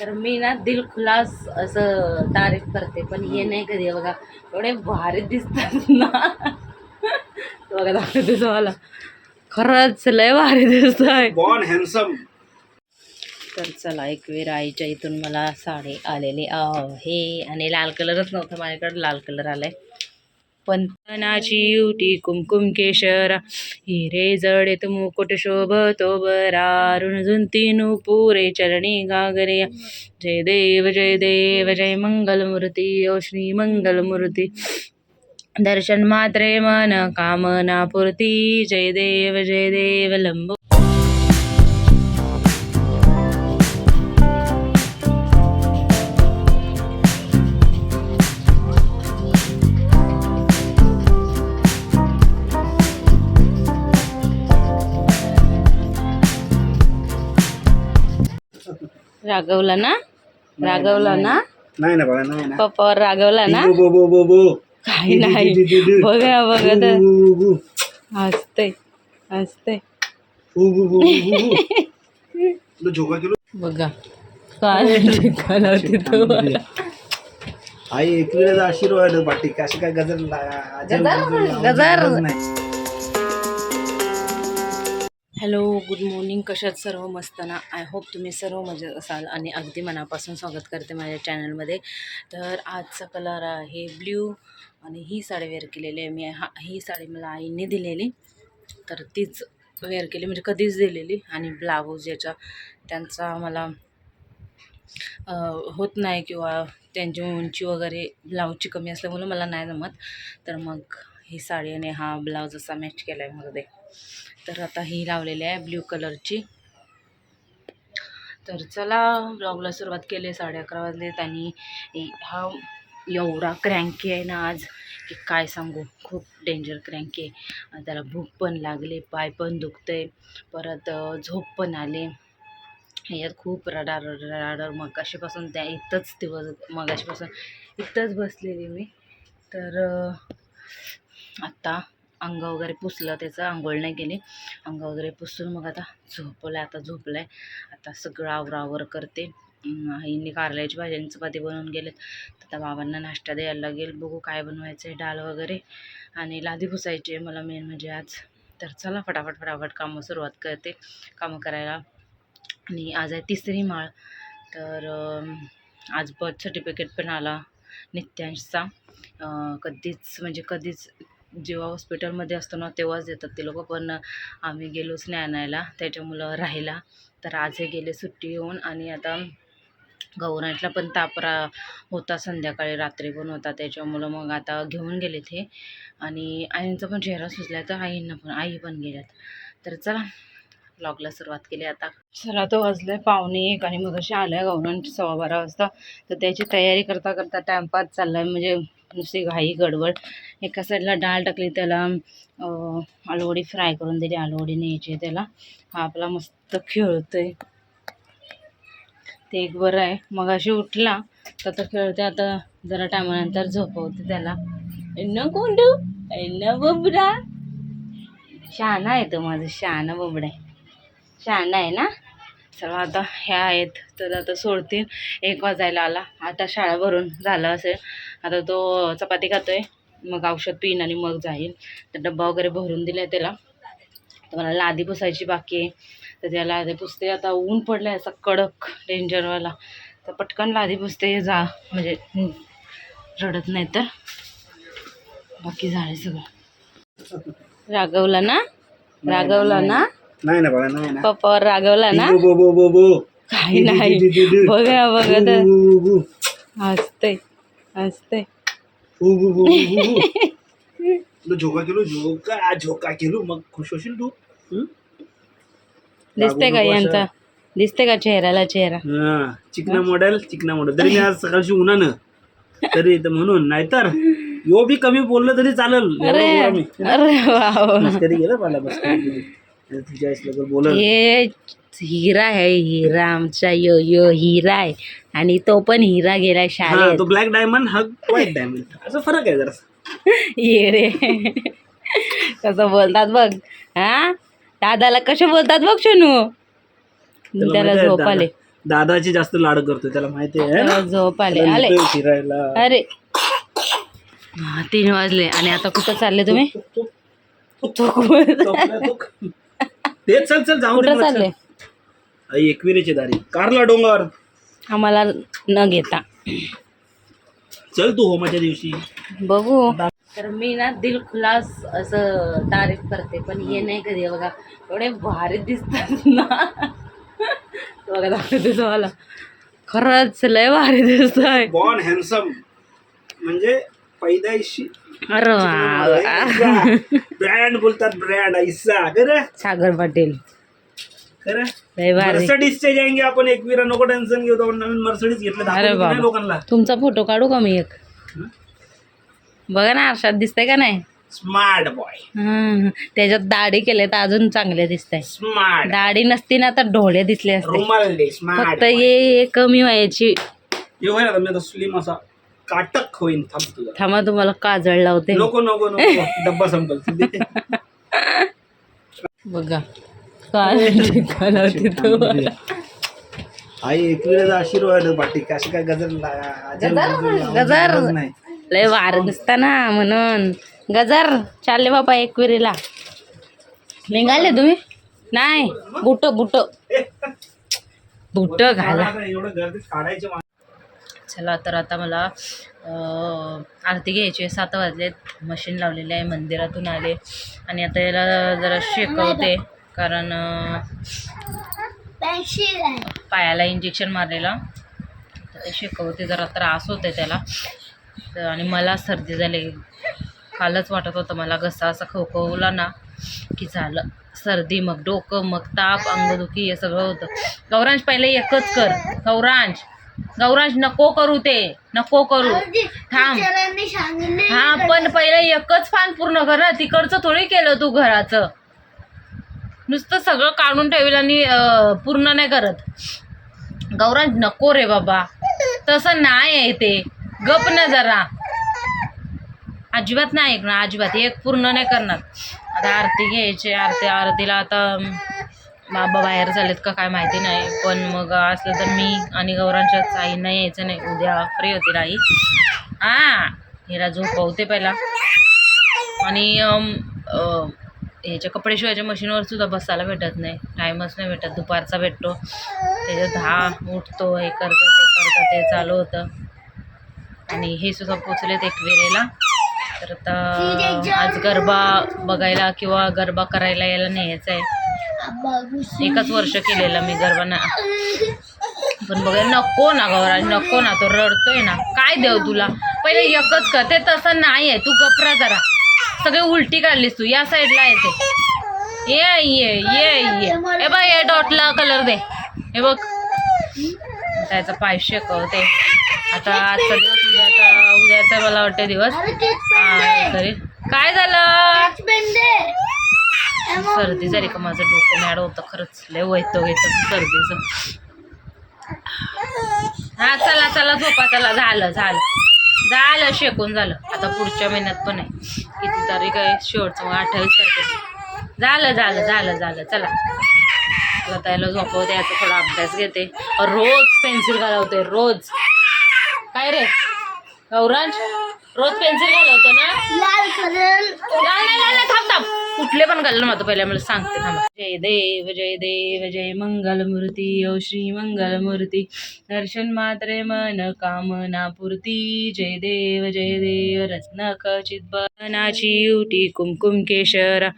तर मी ना दिल खुलास असं तारीफ करते पण हे नाही कधी बघा. एवढे भारी दिसतात ना. बघा दाखवते तुम्हाला. खरंच लय भारी दिसत आहे तर चला एक वेळ आईच्या इथून मला साडी आलेली आहे आणि लाल कलरच नव्हता माझ्याकडे लाल कलर आलाय. पंतनाची युटी कुमकुम केशर हिरे जडेत मुकुट शोभतो बरा रुणझुंती पुरे चरणी गागरे जय देव जय देव जय मंगलमूर्ती ओ श्री मंगलमूर्ती. दर्शन मात्रे मन कामना पूर्ती. जय देव जय देव लंबो रागवला ना? रागवला ना? नाही ना बाळा नाही ना. पप्पावर रागवला ना? बो बो बो बो काही नाही. बघा बघा तुला झोका केलो? बघा. काय आई एकविराचा आशीर्वाद बाटी अशी काय गजर गजर? गजर? नाही. Hello good morning. कशात सर्व मस्त ना? आय होप तुम्ही सर्व मजेत असाल आणि अगदी मनापासून स्वागत करते माझ्या चॅनलमध्ये. तर आजचा कलर आहे ब्ल्यू आणि ही साडी वेअर केलेली आहे मी. हा ही साडी मला आईने दिलेली. तर तीच वेअर केली म्हणजे कधीच दिलेली. आणि ब्लाऊज याचा त्यांचा मला होत नाही किंवा त्यांची उंची वगैरे ब्लाऊजची कमी असल्यामुळं मला नाही जमत. तर मग ही साडी आणि हा ब्लाऊज असा मॅच केला आहे मध्ये तर आता ही लावलेली आहे ब्ल्यू कलरची तर चला ब्लॉगला सुरुवात केली साडे अकरा वाजलेत आणि हा एवढा क्रँकी आहे ना आज की काय सांगू? खूप डेंजर क्रँकी आहे. त्याला भूक पण लागली पाय पण दुखते परत झोप पण आले. ह्याच्यात खूप रडार रडार मगाशीपासून त्या इथंच दिवस मगाशीपासून इथंच बसलेली मी. तर आत्ता अंग वगैरे पुसलं त्याचं आंघोळ नाही केली. अंग वगैरे पुसून मग आता झोपलं आता झोपलं आहे आता सगळं आवरावर करते. अं, आईने कारल्याची भाजी आणि चपाती बनवून गेलेत. तर आता बाबांना नाश्ता द्यायला लागेल. बघू काय बनवायचं आहे डाळ वगैरे आणि लादी पुसायची आहे मला मेन म्हणजे आज. तर चला फटाफट फटाफट कामं सुरुवात करते. कामं करायला. आणि आज आहे तिसरी माळ. तर आज बर्थ सर्टिफिकेट पण आला. नित्यांशचा. कधीच म्हणजे कधीच जेव्हा हॉस्पिटलमध्ये असतो ना तेव्हाच देतात ते लोक. पण आम्ही गेलोच नाही आणायला त्याच्यामुळं राहिला. तर आज हे गेले सुट्टी येऊन आणि आता गौराईतला पण ताप रा होता संध्याकाळी रात्री पण होता. त्याच्यामुळं मग आता घेऊन गेले ते. आणि आईंचा पण चेहरा सुचला तर आईंना पण आई पण गेल्यात. तर चला ब्लॉगला सुरुवात केली आता. चला तो वाजलाय पाहुणे एक आणि मग अशी आल्या गौरण सव्वा बारा वाजता. तर त्याची तयारी करता करता टाईमपास चालला आहे म्हणजे नुसती घाई गडबड. एका साईडला डाळ टाकली त्याला आलूवडी फ्राय करून दिली. आलूवडी न्यायची त्याला. हा आपला मस्त खेळतो आहे ते एक बरं आहे. मग अशी उठला तर तो खेळते आता जरा टायमानंतर झोपवते त्याला. न कोंडू? न बबडा? शहाणा आहे तो माझं. शहाणा बबडा आहे. शहाणा आहे ना? चला आता ह्या आहेत. तर आता सोडतील. एक वाजायला आला. आता शाळा भरून झालं असेल. आता तो चपाती खातोय मग औषध पिईन आणि मग जाईल तर डब्बा वगैरे भरून दिला आहे त्याला. तर मला लादी पुसायची बाकी आहे. तर त्या लादी पुसते आता ऊन पडलं आहे असा कडक डेंजरवाला तर पटकन लादी पुसते जा म्हणजे रडत नाही तर. बाकी झाले सगळं. रागवला ना? रागवला ना? नाही ना बाळा नाही ना. पप्पावर रागवला ना? काही नाही. बघा बघा. तर बो, बो, बो. तुला झोका केलो झोका झोका केलो मग खुश होशील तू? हं? दिसते का लागू नको यांचा? दिसते का चेहऱ्याला चेहरा? हा चिकना मॉडेल चिकना मॉडेल तरी मी आज सकाळची उन्हानं तरी तर म्हणून नाहीतर यो बी कमी बोललं तरी चालेल. अरे एवढा गोरा मी. अरे वा मस्करी गेलं मला मस्करी केली. आणि तुझ्या बोलल. हे हिरा आहे हिरा आमचा यो यो हिरा आहे आणि तो पण हिरा गेलाय हा शाळेत तो ब्लॅक डायमंड हा व्हाईट डायमंड असं फरक आहे जरा येडे कसं बोलतात बघ हा दादाला कसे बोलतात बघ शनू त्याला झोप आले दादाची जास्त लाड करतो त्याला माहिती आहे झोप आले त्याला आले नेतोय फिरायला अरे हा, तीन वाजले आणि आता कुठं चालले तुम्ही तो. तेच चल चल जाऊ दे कुठं मला, चालले चल. आई एकविरेची दारी कारला डोंगर. आम्हाला न घेता. चल तू होमाच्या दिवशी. बघू. तर मी ना दिल खुलास असं तारीफ करते पण हे नाही कधी बघा. एवढे भारी दिसतात ना. बघा दाखवते तुम्हाला. खरंच लय भारी दिसत आहे बॉर्न हॅन्सम म्हणजे पैदाइशी अरे वा. ब्रँड बोलतात ब्रँड ऐसा. खरं? सागर पाटील. खरं? मर्सडीजचे आपण एकविरा नको टेन्शन घेऊ आपण नवीन मर्सडीज घेतलं अरे दाखवतो बाबा. नाही लोकांना. तुमचा फोटो काढू का मी एक? बघा ना आरशात दिसतंय का नाही? स्मार्ट बॉय हं, त्याच्यात दाढी केले तर अजून चांगले दिसतंय. स्मार्ट दाढी नसती ना तर ढोळे दिसले असते. रुमाल दे स्मार्ट फक्त ये कमी व्हायची हे मी आता स्लिम असा काटक होईन थांब तुझा. थांबा तुम्हाला काजळ लावते. नको नको नको डब्बा संपल. बघा. काय टिक्का लावते तू आई एकविराचा आशीर्वाद काय गजर ला- गजर, गजर. गरज नाही. लय वार दिसता ना म्हणून. गजर चालले बाबा एकविरीला निघाले तुम्ही? नाही. Boot boot. बुट घाला. एवढं काढायचे चला तर आता मला अं, आरती घ्यायची आहे. सात वाजलेत. मशीन लावलेले आहे. मंदिरातून आले. आणि आता याला जरा शेकवते. कारण पायाला इंजेक्शन मारलेलं. ते शिकवते जरा त्रास होते त्याला. तर आणि मला सर्दी झाली. कालच वाटत होतं मला घसा असा खवखवला ना की झालं. सर्दी मग डोकं मग ताप अंगदुखी हे सगळं होतं. गौरांश पहिले एकच कर. गौरांश गौरांश नको करू ते. नको करू. थांब. हा पण पहिले एकच फान पूर्ण कर ना. तिकडचं थोडी केलं तू घराचं. नुसतं सगळं काढून ठेवेल आणि पूर्ण नाही करत. गौरांश नको रे बाबा. तसं नाही आहे ते. गप ना जरा. अजिबात नाही ऐकणार अजिबात. एक पूर्ण नाही करणार. आता आरती घ्यायची आरती आरतीला आता बाबा बाहेर झालेत का काय माहिती नाही. पण मग असलं तर मी आणि गौरांच्याच नाही यायचं नाही. उद्या फ्री होती आई. हा हिरा झोपवते पहिला. आणि ह्याच्या कपडे शिवायच्या मशीनवर सुद्धा बसायला भेटत नाही. टाईमच नाही भेटत. दुपारचा भेटतो. त्याच्यात दहा उठतो हे करतं ते करतं ते चालू होतं. आणि हे सुद्धा पोचलेत एक वेळेला. तर आता आज गरबा बघायला किंवा गरबा करायला यायला न्यायचं आहे एकच वर्ष केलेलं मी गरबा ना. पण बघा नको ना गौरा नको ना. तो रडतोय ना. काय देव तुला? पहिले एकच कर. ते तसं नाही आहे तू गपरा जरा. सगळे उलटी काढलीस तू. या साईडला येते. ये ये ये ये. बघ हे डॉटला कलर दे. हे बघ. त्याचा पाय शेकवते. आता आजचा दिवस उद्याचा उद्याचा मला वाटतं दिवस. तरी काय झालं? सर्दी झाली का माझं डोकं? मॅड होतं खरंच. लय वैतो घेतं सर्दीचं. हा चला चला झोपा चला. झालं झालं. झालं शेकून झालं. आता पुढच्या महिन्यात पण आहे. किती तारीख आहे? शेवटचं मग अठ्ठावीस तारखेचं झालं झालं झालं झालं. चला. त्याला झोपवते याचा थोडा अभ्यास घेते. रोज पेन्सिल घालवते रोज. काय रे? गौरांश रोज पेन्सिल घालवतो ना? नाही नाही, थांब थांब. कुठले पण घाललं माझं पहिल्या मला सांगते थांबा. जय देव जय देव जय मंगलमूर्ती ओ श्री मंगलमूर्ती. दर्शन मात्रे मन कामना पूर्ती. जय देव जय देव रत्न खचित बनाची युटी कुमकुम केशरा.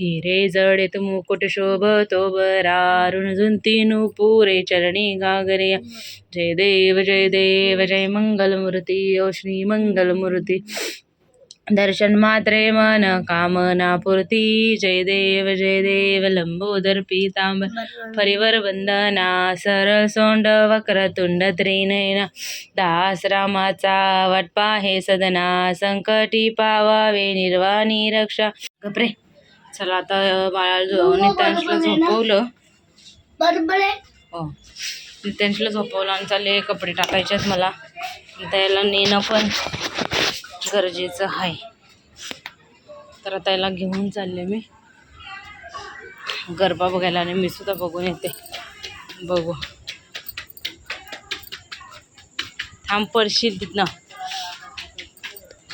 हिरे जडित मुकुट शोभतो बरा. अरुण झुंती नुपुरे चरणी गागरिया जय देव जय देव जय मंगलमूर्ती ओ श्री मंगलमूर्ती. दर्शन मात्रे मन कामना पूर्ती जय देव जय देव लंबोदर पीतांबर परिवर वंदना सरळ सोंड वक्रतुंड त्रिनयना. दास रामाचा वाटपा हे सदना संकटी पावावे निर्वाणी रक्षा गपरे. चला आता बाळाला झो- नितांशला झोपवलं. हो. नितांशला झोपवलं आणि चालले कपडे टाकायचे आहेत मला त्याला नेणं पण. गरजेचं आहे. तर त्याला घेऊन चालले मी. गरबा बघायला आणि मी सुद्धा बघून येते. बघू. थांब पडशील तिथनं.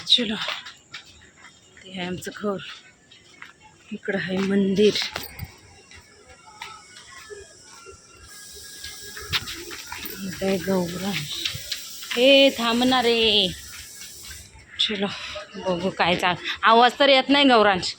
चलो. ते आहे आमचं घर. इकडं आहे मंदिर. गौरा हे थांबणार. रे चलो बघू काय चाल आवाज तर येत नाही गौरांश.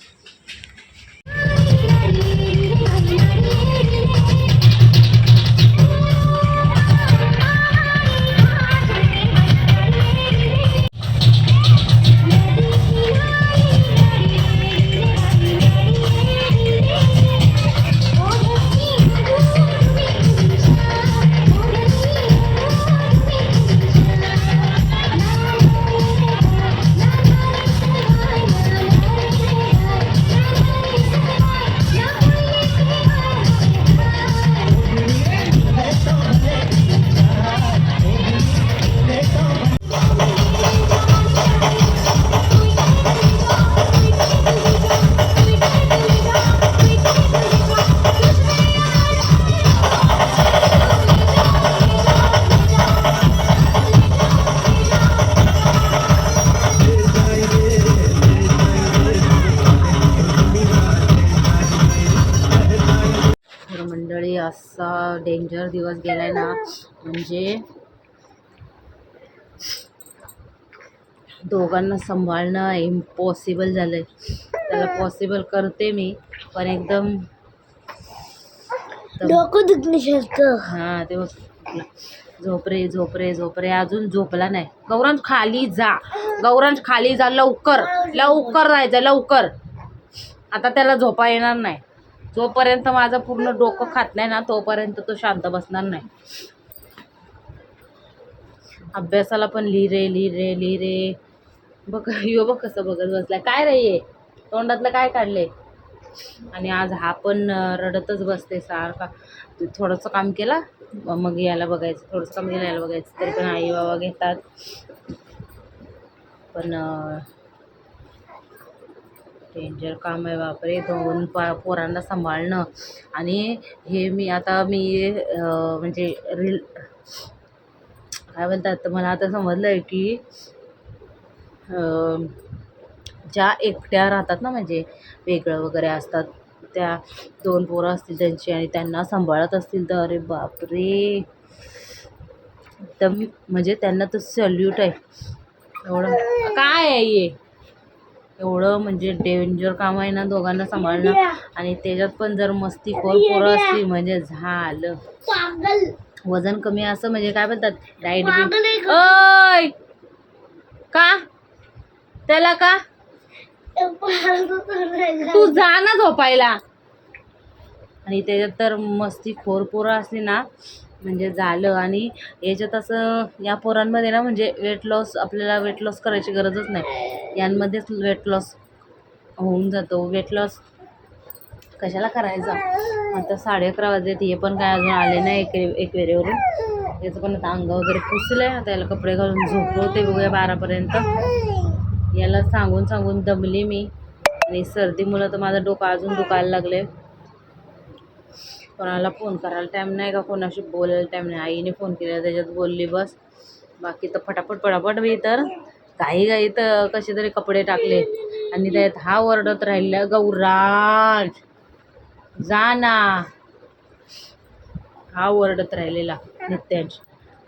मंडळी असा डेंजर दिवस गेलाय ना. म्हणजे दोघांना सांभाळणं इम्पॉसिबल झालंय. त्याला पॉसिबल करते मी पण एकदम डोकं दुखणे शकतं हा ते बघ. झोप रे झोप रे झोप रे. अजून झोपला नाही. गौरांश खाली जा. गौरांश खाली जा. लवकर. लवकर जायचं लवकर. आता त्याला झोपा येणार नाही. जोपर्यंत माझं पूर्ण डोकं खात नाही ना तोपर्यंत तो शांत बसणार नाही. अभ्यासाला पण लिहि रे लिहि रे लिहि रे. बघ यो बघ कसं बघत बसलाय. काय रे ये? तोंडातलं काय काढले आणि आज हा पण रडतच बसते सारखा. थोडंसं काम केला? मग याला बघायचं. थोडंसं काम केलं याला बघायचं. तरी पण आई बाबा घेतात. पण डेंजर काम आहे बापरे. दोन पा पोरांना सांभाळणं. आणि हे मी आता मी म्हणजे रील काय म्हणतात तर मला आता समजलं आहे की ज्या एकट्या राहतात ना म्हणजे वेगळं वगैरे असतात त्या दोन पोरं असतील त्यांची आणि त्यांना सांभाळत असतील तर अरे बापरे. तर म्हणजे त्यांना तर सल्यूट आहे. एवढं. काय आहे हे? एवढं म्हणजे डेंजर काम आहे ना दोघांना सांभाळणं. आणि त्याच्यात पण जर मस्तीखोर पोरं असली म्हणजे झालं. वजन कमी असं म्हणजे काय म्हणतात डाईट? ओय! का? त्याला का? तू जा ना झोपायला. आणि त्याच्यात तर मस्ती खोर पोरं असली ना म्हणजे झालं आणि याच्यात असं या पोरांमध्ये ना म्हणजे वेट लॉस आपल्याला वेट लॉस करायची गरजच नाही. यांमध्येच वेट लॉस होऊन जातो. वेट लॉस कशाला करायचा? आता साडे अकरा वाजलेत हे पण काय अजून आले नाही एक एक वेळेवरून याचं पण आता अंग वगैरे पुसलं आहे आता याला कपडे घालून झोपवते बघूया बारापर्यंत. याला सांगून सांगून दमली मी. आणि सर्दीमुळं तर माझं डोकं अजून दुखायला लागले कोणाला फोन करायला टाईम नाही का? कोणाशी बोलायला टाईम नाही. आईने फोन केला त्याच्यात बोलली बस बाकी तर फटाफट पटापट मी तर काही काही तर कसे तरी कपडे टाकले. आणि त्यात हा ओरडत राहिला गौराज जा ना. हा ओरडत राहिलेला नित्यांश.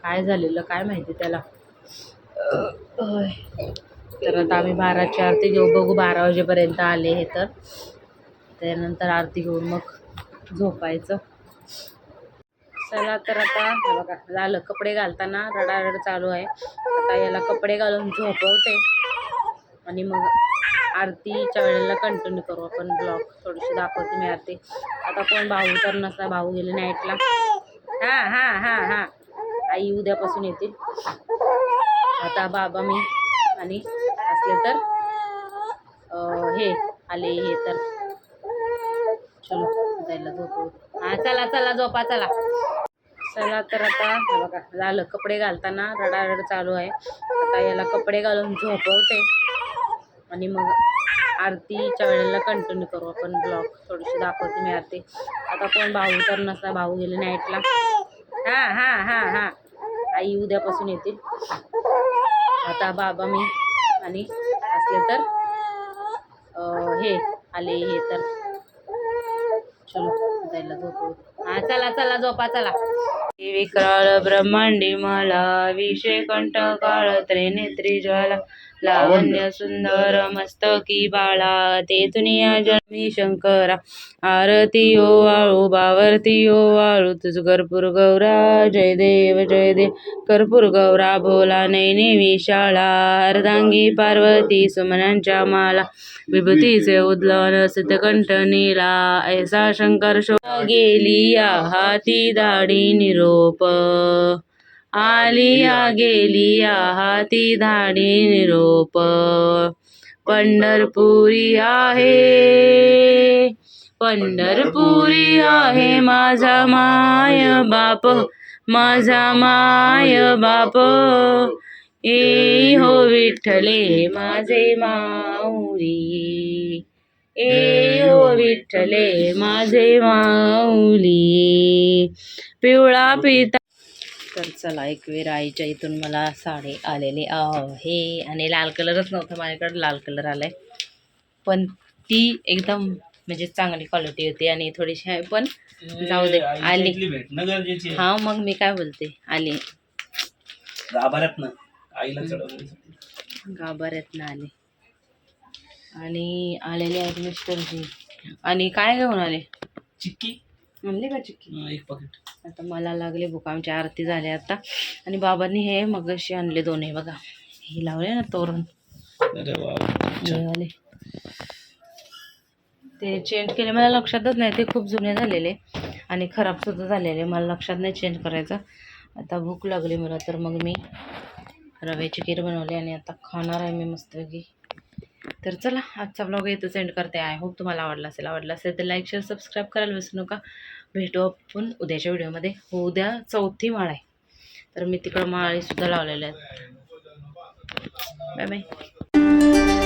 काय झालेलं? काय माहिती त्याला? तर आता आम्ही बाराची आरती घेऊ. बघू बारा वाजेपर्यंत आले हे तर. त्यानंतर आरती घेऊन मग झोपायचं. चला तर आता बघा झालं कपडे घालताना रडारड चालू आहे. आता याला कपडे घालून झोपवते. आणि मग आरतीच्या वेळेला कंटिन्यू करू आपण ब्लॉग थोडीशी दाखवते मी आरती. आता कोण भाऊ तर नसता भाऊ गेले नाईटला. हां हां हां हां. आई उद्यापासून येतील. आता बाबा मी आणि असले तर हे आले हे तर. चलो. जायला झोपू. हां चला चला झोपा चला. चला तर आता बघा झालं कपडे घालताना रडारड चालू आहे. आता याला कपडे घालून झोपवते. आणि मग आरतीच्या वेळेला कंटिन्यू करू आपण ब्लॉग थोडीशी दाखवते मी आरती. आता कोण भाऊ तर नसता भाऊ गेले नाईटला हां हां हां हां. आई उद्यापासून येतील. आता बाबा मी आणि असले तर हे आले हे तर. चलो जायला झोपू. हा चला चला झोपा चला. विक्राळ ब्रह्मांडी मला विषय कंठ काळ त्रिनेत्री ज्वाला. लावण्य सुंदर मस्तकी बाळा ते दुनिया जन्मी शंकरा आरती ओ वाळू बावरती ओ वाळू तुझ कर्पूर गौरा जय देव जय देव कर्पूर गौरा भोला नैनी विशाळा अर्धांगी पार्वती सुमनांच्या माला विभूतीचे उदलन सिद्धकंठ नीला ऐसा शंकर शो गेलिया हाती दाढी निरोप. आलिया गेलिया हाती धाडी निरोप. पंढरपुरी आहे. पंढरपुरी आहे माझा माय बाप. माझा माय बाप. ए हो विठ्ठले माझे माऊली ए हो विठ्ठले माझे माऊली. पिवळा पिता तर चला एक वेळ आईच्या इथून मला साडी आलेली आहे आणि लाल कलरच नव्हता माझ्याकडे लाल कलर आलाय. पण ती एकदम म्हणजे चांगली क्वालिटी होती आणि थोडीशी आहे पण जाऊ दे आली. आहे. हा मग मी काय बोलते आली. गाभाऱ्यात ना आले. आणि आलेले आहेत मिस्टरजी. आणि काय घेऊन आले? चिक्की. आणली का चिक्की? एक पाकिट आता मला लागले भूक आमची आरती झाली आता. आणि बाबांनी हे मगाशी आणले दोन्ही बघा. हे लावले ना तोरण. वाले. ते चेंज केले. मला लक्षातच नाही ते खूप जुने झालेले. आणि खराब सुद्धा झालेले. मला लक्षात नाही चेंज करायचं. आता भूक लागली मला तर मग मी रव्याची खीर बनवली आणि आता खाणार आहे मी मस्तपैकी तर चला आजचा ब्लॉग इथं सेंड करते. आय होप तुम्हाला आवडला असेल. आवडला असेल तर लाईक शेअर सबस्क्राईब करायला विसरू नका. भेटू आपण उद्याच्या व्हिडिओमध्ये. हो उद्या चौथी माळ आहे. तर मी तिकडं माळीसुद्धा लावलेल्या आहेत. Bye bye